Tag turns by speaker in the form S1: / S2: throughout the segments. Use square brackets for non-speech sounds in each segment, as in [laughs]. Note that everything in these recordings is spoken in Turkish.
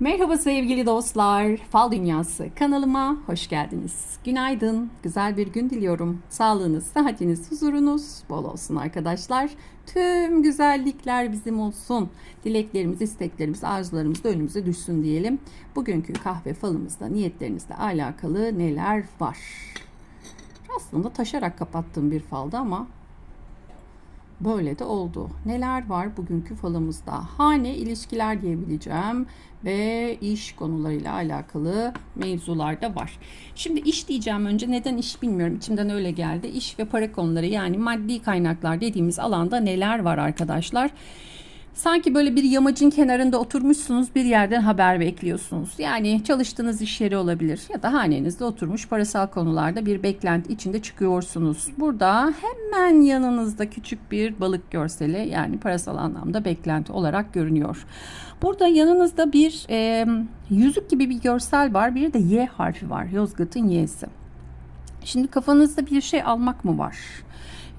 S1: Merhaba sevgili dostlar. Fal Dünyası kanalıma hoş geldiniz. Günaydın. Güzel bir gün diliyorum. Sağlığınız, sıhhatiniz, huzurunuz bol olsun arkadaşlar. Tüm güzellikler bizim olsun. Dileklerimiz, isteklerimiz, arzularımız da önümüze düşsün diyelim. Bugünkü kahve falımızda niyetlerinizle alakalı neler var? Aslında taşarak kapattığım bir faldı ama Böyle de oldu. Neler var bugünkü falımızda? Hane ilişkiler diyebileceğim ve iş konularıyla alakalı mevzular da var. Şimdi iş diyeceğim önce neden iş bilmiyorum. İçimden öyle geldi. İş ve para konuları yani maddi kaynaklar dediğimiz alanda neler var arkadaşlar? Sanki böyle bir yamacın kenarında oturmuşsunuz bir yerden haber bekliyorsunuz. Yani çalıştığınız iş yeri olabilir ya da hanenizde oturmuş parasal konularda bir beklenti içinde çıkıyorsunuz. Burada hemen yanınızda küçük bir balık görseli yani parasal anlamda beklenti olarak görünüyor. Burada yanınızda bir e, yüzük gibi bir görsel var bir de Y harfi var Yozgat'ın Y'si. Şimdi kafanızda bir şey almak mı var?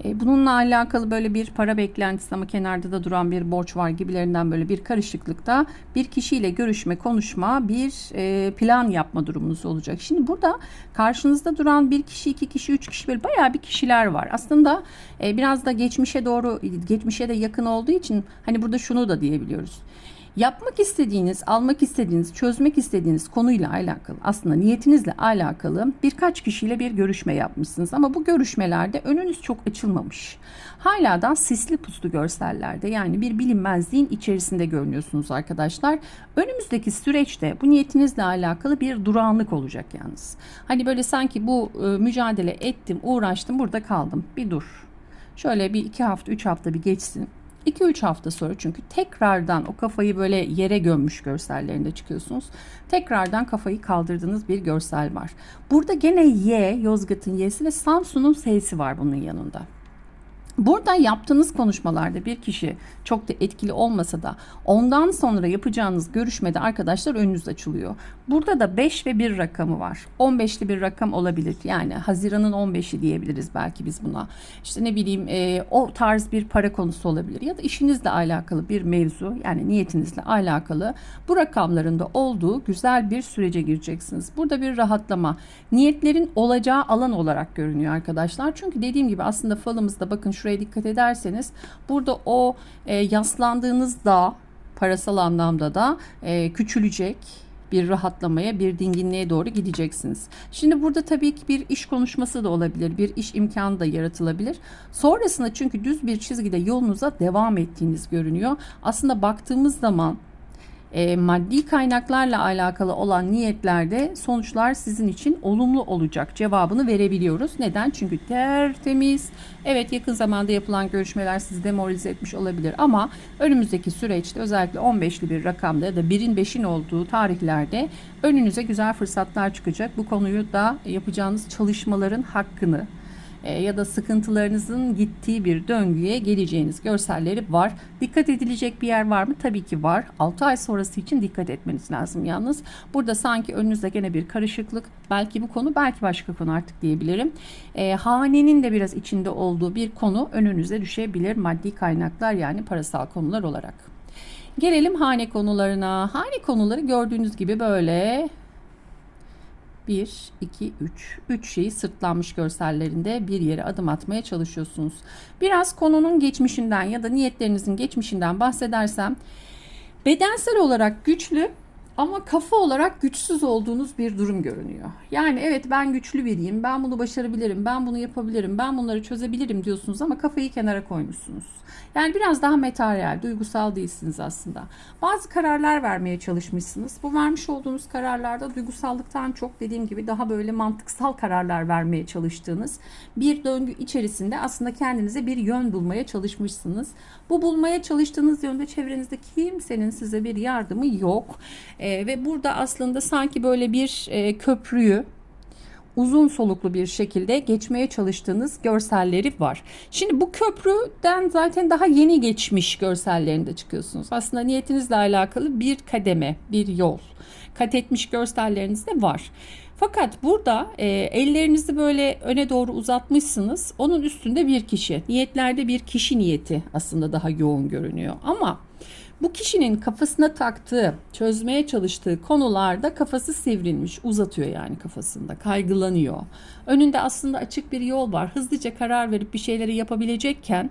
S1: E, bununla alakalı böyle bir para beklentisi ama kenarda da duran bir borç var gibilerinden böyle bir karışıklıkta bir kişiyle görüşme, konuşma, bir e, plan yapma durumunuz olacak. Şimdi burada karşınızda duran bir kişi, iki kişi, üç kişi böyle bayağı bir kişiler var. Aslında e, biraz da geçmişe doğru, geçmişe de yakın olduğu için hani burada şunu da diyebiliyoruz. Yapmak istediğiniz, almak istediğiniz, çözmek istediğiniz konuyla alakalı aslında niyetinizle alakalı birkaç kişiyle bir görüşme yapmışsınız ama bu görüşmelerde önünüz çok açılmamış. Hala da sisli puslu görsellerde yani bir bilinmezliğin içerisinde görünüyorsunuz arkadaşlar. Önümüzdeki süreçte bu niyetinizle alakalı bir durağanlık olacak yalnız. Hani böyle sanki bu e, mücadele ettim, uğraştım, burada kaldım. Bir dur. Şöyle bir iki hafta, üç hafta bir geçsin 2-3 hafta sonra çünkü tekrardan o kafayı böyle yere gömmüş görsellerinde çıkıyorsunuz. Tekrardan kafayı kaldırdığınız bir görsel var. Burada gene Y, Yozgat'ın Y'si ve Samsun'un S'si var bunun yanında. Burada yaptığınız konuşmalarda bir kişi çok da etkili olmasa da ondan sonra yapacağınız görüşmede arkadaşlar önünüz açılıyor. Burada da 5 ve 1 rakamı var. 15'li bir rakam olabilir. Yani Haziran'ın 15'i diyebiliriz belki biz buna. İşte ne bileyim e, o tarz bir para konusu olabilir. Ya da işinizle alakalı bir mevzu yani niyetinizle alakalı bu rakamlarında olduğu güzel bir sürece gireceksiniz. Burada bir rahatlama. Niyetlerin olacağı alan olarak görünüyor arkadaşlar. Çünkü dediğim gibi aslında falımızda bakın şuraya dikkat ederseniz burada o e, yaslandığınız dağ parasal anlamda da e, küçülecek bir rahatlamaya, bir dinginliğe doğru gideceksiniz. Şimdi burada tabii ki bir iş konuşması da olabilir, bir iş imkanı da yaratılabilir. Sonrasında çünkü düz bir çizgide yolunuza devam ettiğiniz görünüyor. Aslında baktığımız zaman e, maddi kaynaklarla alakalı olan niyetlerde sonuçlar sizin için olumlu olacak cevabını verebiliyoruz. Neden? Çünkü tertemiz. Evet yakın zamanda yapılan görüşmeler sizi demoralize etmiş olabilir ama önümüzdeki süreçte özellikle 15'li bir rakamda ya da 1'in 5'in olduğu tarihlerde önünüze güzel fırsatlar çıkacak. Bu konuyu da yapacağınız çalışmaların hakkını ya da sıkıntılarınızın gittiği bir döngüye geleceğiniz görselleri var. Dikkat edilecek bir yer var mı? Tabii ki var. 6 ay sonrası için dikkat etmeniz lazım yalnız. Burada sanki önünüzde gene bir karışıklık. Belki bu konu belki başka konu artık diyebilirim. E, hanenin de biraz içinde olduğu bir konu önünüze düşebilir. Maddi kaynaklar yani parasal konular olarak. Gelelim hane konularına. Hane konuları gördüğünüz gibi böyle 1, 2, 3. 3 şeyi sırtlanmış görsellerinde bir yere adım atmaya çalışıyorsunuz. Biraz konunun geçmişinden ya da niyetlerinizin geçmişinden bahsedersem bedensel olarak güçlü ama kafa olarak güçsüz olduğunuz bir durum görünüyor. Yani evet ben güçlü biriyim, ben bunu başarabilirim, ben bunu yapabilirim, ben bunları çözebilirim diyorsunuz ama kafayı kenara koymuşsunuz. Yani biraz daha materyal, duygusal değilsiniz aslında. Bazı kararlar vermeye çalışmışsınız. Bu vermiş olduğunuz kararlarda duygusallıktan çok dediğim gibi daha böyle mantıksal kararlar vermeye çalıştığınız bir döngü içerisinde aslında kendinize bir yön bulmaya çalışmışsınız. Bu bulmaya çalıştığınız yönde çevrenizde kimsenin size bir yardımı yok. E, ve burada aslında sanki böyle bir e, köprüyü uzun soluklu bir şekilde geçmeye çalıştığınız görselleri var. Şimdi bu köprüden zaten daha yeni geçmiş görsellerinde çıkıyorsunuz. Aslında niyetinizle alakalı bir kademe, bir yol kat etmiş görselleriniz de var. Fakat burada e, ellerinizi böyle öne doğru uzatmışsınız. Onun üstünde bir kişi. Niyetlerde bir kişi niyeti aslında daha yoğun görünüyor. Ama Bu kişinin kafasına taktığı, çözmeye çalıştığı konularda kafası sivrilmiş, uzatıyor yani kafasında, kaygılanıyor. Önünde aslında açık bir yol var. Hızlıca karar verip bir şeyleri yapabilecekken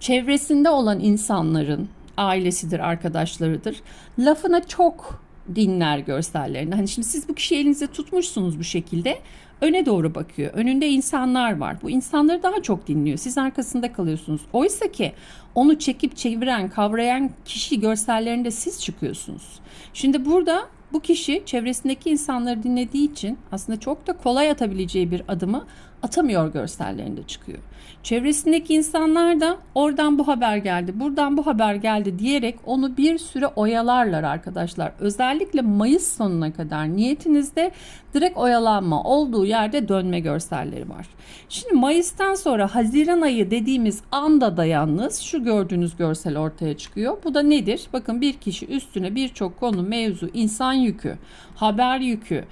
S1: çevresinde olan insanların ailesidir, arkadaşlarıdır. Lafına çok dinler görsellerinde. Hani şimdi siz bu kişiyi elinize tutmuşsunuz bu şekilde. Öne doğru bakıyor. Önünde insanlar var. Bu insanları daha çok dinliyor. Siz arkasında kalıyorsunuz. Oysa ki onu çekip çeviren, kavrayan kişi görsellerinde siz çıkıyorsunuz. Şimdi burada bu kişi çevresindeki insanları dinlediği için aslında çok da kolay atabileceği bir adımı atamıyor görsellerinde çıkıyor. Çevresindeki insanlar da oradan bu haber geldi, buradan bu haber geldi diyerek onu bir süre oyalarlar arkadaşlar. Özellikle Mayıs sonuna kadar niyetinizde direkt oyalanma olduğu yerde dönme görselleri var. Şimdi Mayıs'tan sonra Haziran ayı dediğimiz anda da yalnız şu gördüğünüz görsel ortaya çıkıyor. Bu da nedir? Bakın bir kişi üstüne birçok konu, mevzu, insan yükü, haber yükü,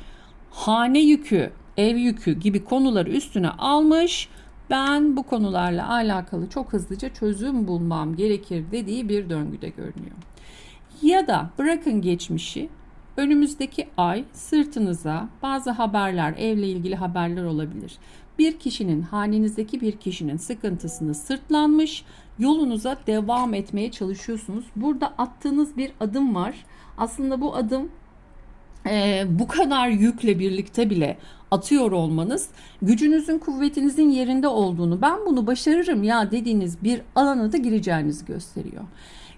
S1: hane yükü, ev yükü gibi konuları üstüne almış. Ben bu konularla alakalı çok hızlıca çözüm bulmam gerekir dediği bir döngüde görünüyor. Ya da bırakın geçmişi önümüzdeki ay sırtınıza bazı haberler, evle ilgili haberler olabilir. Bir kişinin, hanenizdeki bir kişinin sıkıntısını sırtlanmış, yolunuza devam etmeye çalışıyorsunuz. Burada attığınız bir adım var. Aslında bu adım e, bu kadar yükle birlikte bile atıyor olmanız gücünüzün kuvvetinizin yerinde olduğunu ben bunu başarırım ya dediğiniz bir alana da gireceğinizi gösteriyor.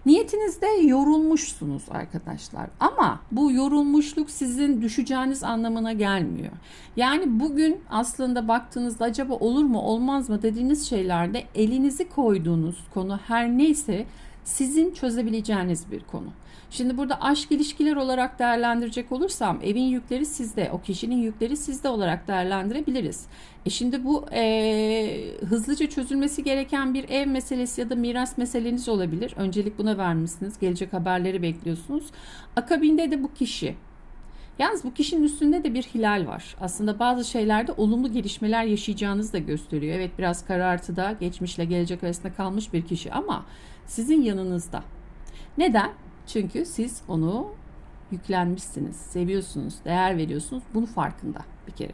S1: Niyetinizde yorulmuşsunuz arkadaşlar ama bu yorulmuşluk sizin düşeceğiniz anlamına gelmiyor. Yani bugün aslında baktığınızda acaba olur mu olmaz mı dediğiniz şeylerde elinizi koyduğunuz konu her neyse sizin çözebileceğiniz bir konu. Şimdi burada aşk ilişkiler olarak değerlendirecek olursam evin yükleri sizde, o kişinin yükleri sizde olarak değerlendirebiliriz. E şimdi bu e, hızlıca çözülmesi gereken bir ev meselesi ya da miras meseleniz olabilir. Öncelik buna vermişsiniz. Gelecek haberleri bekliyorsunuz. Akabinde de bu kişi Yalnız bu kişinin üstünde de bir hilal var. Aslında bazı şeylerde olumlu gelişmeler yaşayacağınızı da gösteriyor. Evet biraz karartıda geçmişle gelecek arasında kalmış bir kişi ama sizin yanınızda. Neden? Çünkü siz onu yüklenmişsiniz, seviyorsunuz, değer veriyorsunuz. Bunu farkında bir kere.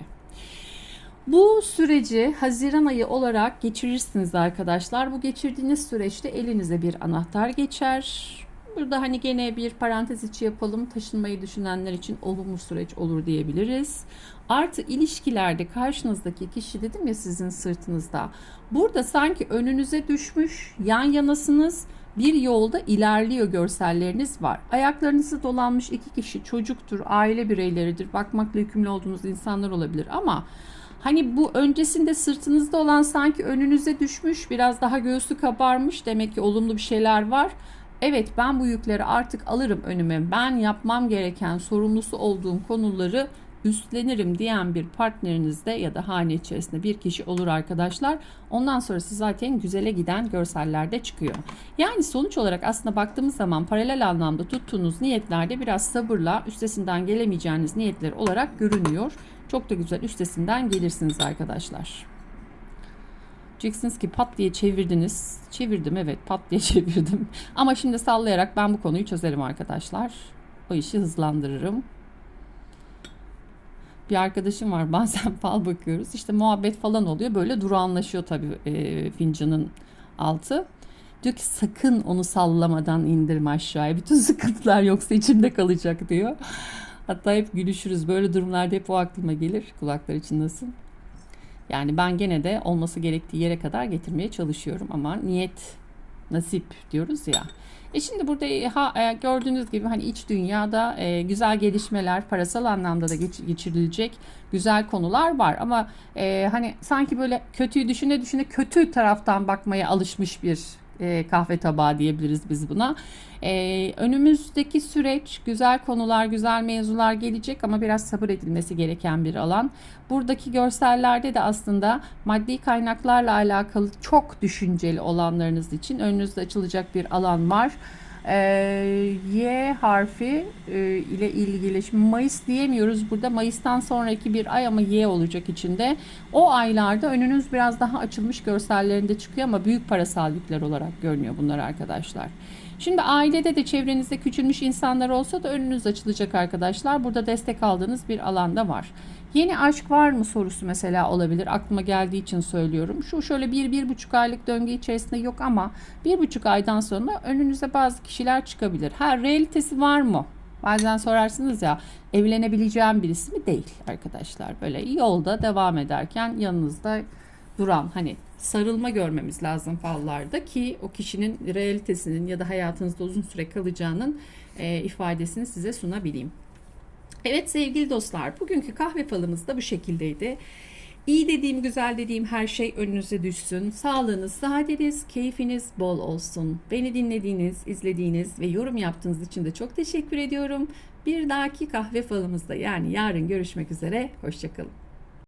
S1: Bu süreci Haziran ayı olarak geçirirsiniz arkadaşlar. Bu geçirdiğiniz süreçte elinize bir anahtar geçer. Burada hani gene bir parantez içi yapalım. Taşınmayı düşünenler için olumlu süreç olur diyebiliriz. Artı ilişkilerde karşınızdaki kişi dedim ya sizin sırtınızda. Burada sanki önünüze düşmüş, yan yanasınız bir yolda ilerliyor görselleriniz var. Ayaklarınızı dolanmış iki kişi çocuktur, aile bireyleridir, bakmakla yükümlü olduğunuz insanlar olabilir ama hani bu öncesinde sırtınızda olan sanki önünüze düşmüş, biraz daha göğsü kabarmış demek ki olumlu bir şeyler var. Evet ben bu yükleri artık alırım önüme. Ben yapmam gereken sorumlusu olduğum konuları üstlenirim diyen bir partnerinizde ya da hane içerisinde bir kişi olur arkadaşlar. Ondan sonrası zaten güzele giden görsellerde çıkıyor. Yani sonuç olarak aslında baktığımız zaman paralel anlamda tuttuğunuz niyetlerde biraz sabırla üstesinden gelemeyeceğiniz niyetler olarak görünüyor. Çok da güzel üstesinden gelirsiniz arkadaşlar. Diyeceksiniz ki pat diye çevirdiniz. Çevirdim evet pat diye [laughs] çevirdim. Ama şimdi sallayarak ben bu konuyu çözerim arkadaşlar. O işi hızlandırırım bir arkadaşım var [laughs] bazen fal bakıyoruz işte muhabbet falan oluyor böyle durağanlaşıyor tabii e, fincanın altı. Diyor ki sakın onu sallamadan indirme aşağıya bütün [laughs] sıkıntılar yoksa içimde kalacak diyor. Hatta hep gülüşürüz böyle durumlarda hep o aklıma gelir kulaklar çınlasın. Yani ben gene de olması gerektiği yere kadar getirmeye çalışıyorum ama niyet nasip diyoruz ya. E şimdi burada e, ha, e, gördüğünüz gibi hani iç dünyada e, güzel gelişmeler, parasal anlamda da geç, geçirilecek güzel konular var. Ama e, hani sanki böyle kötüyü düşüne düşüne kötü taraftan bakmaya alışmış bir e, kahve tabağı diyebiliriz biz buna. E, önümüzdeki süreç güzel konular, güzel mevzular gelecek ama biraz sabır edilmesi gereken bir alan. Buradaki görsellerde de aslında maddi kaynaklarla alakalı çok düşünceli olanlarınız için önünüzde açılacak bir alan var. Ee, y harfi e, ile ilgili şimdi Mayıs diyemiyoruz burada Mayıs'tan sonraki bir ay ama Y olacak içinde o aylarda önünüz biraz daha açılmış görsellerinde çıkıyor ama büyük parasal yükler olarak görünüyor bunlar arkadaşlar. Şimdi ailede de çevrenizde küçülmüş insanlar olsa da önünüz açılacak arkadaşlar. Burada destek aldığınız bir alanda var. Yeni aşk var mı sorusu mesela olabilir. Aklıma geldiği için söylüyorum. Şu şöyle bir, bir buçuk aylık döngü içerisinde yok ama bir buçuk aydan sonra önünüze bazı kişiler çıkabilir. Ha realitesi var mı? Bazen sorarsınız ya evlenebileceğim birisi mi? Değil arkadaşlar. Böyle yolda devam ederken yanınızda duran hani sarılma görmemiz lazım fallarda ki o kişinin realitesinin ya da hayatınızda uzun süre kalacağının e, ifadesini size sunabileyim. Evet sevgili dostlar bugünkü kahve falımız da bu şekildeydi. İyi dediğim, güzel dediğim her şey önünüze düşsün. Sağlığınız, saadetiniz, keyfiniz bol olsun. Beni dinlediğiniz, izlediğiniz ve yorum yaptığınız için de çok teşekkür ediyorum. Bir dahaki kahve falımızda yani yarın görüşmek üzere. Hoşçakalın.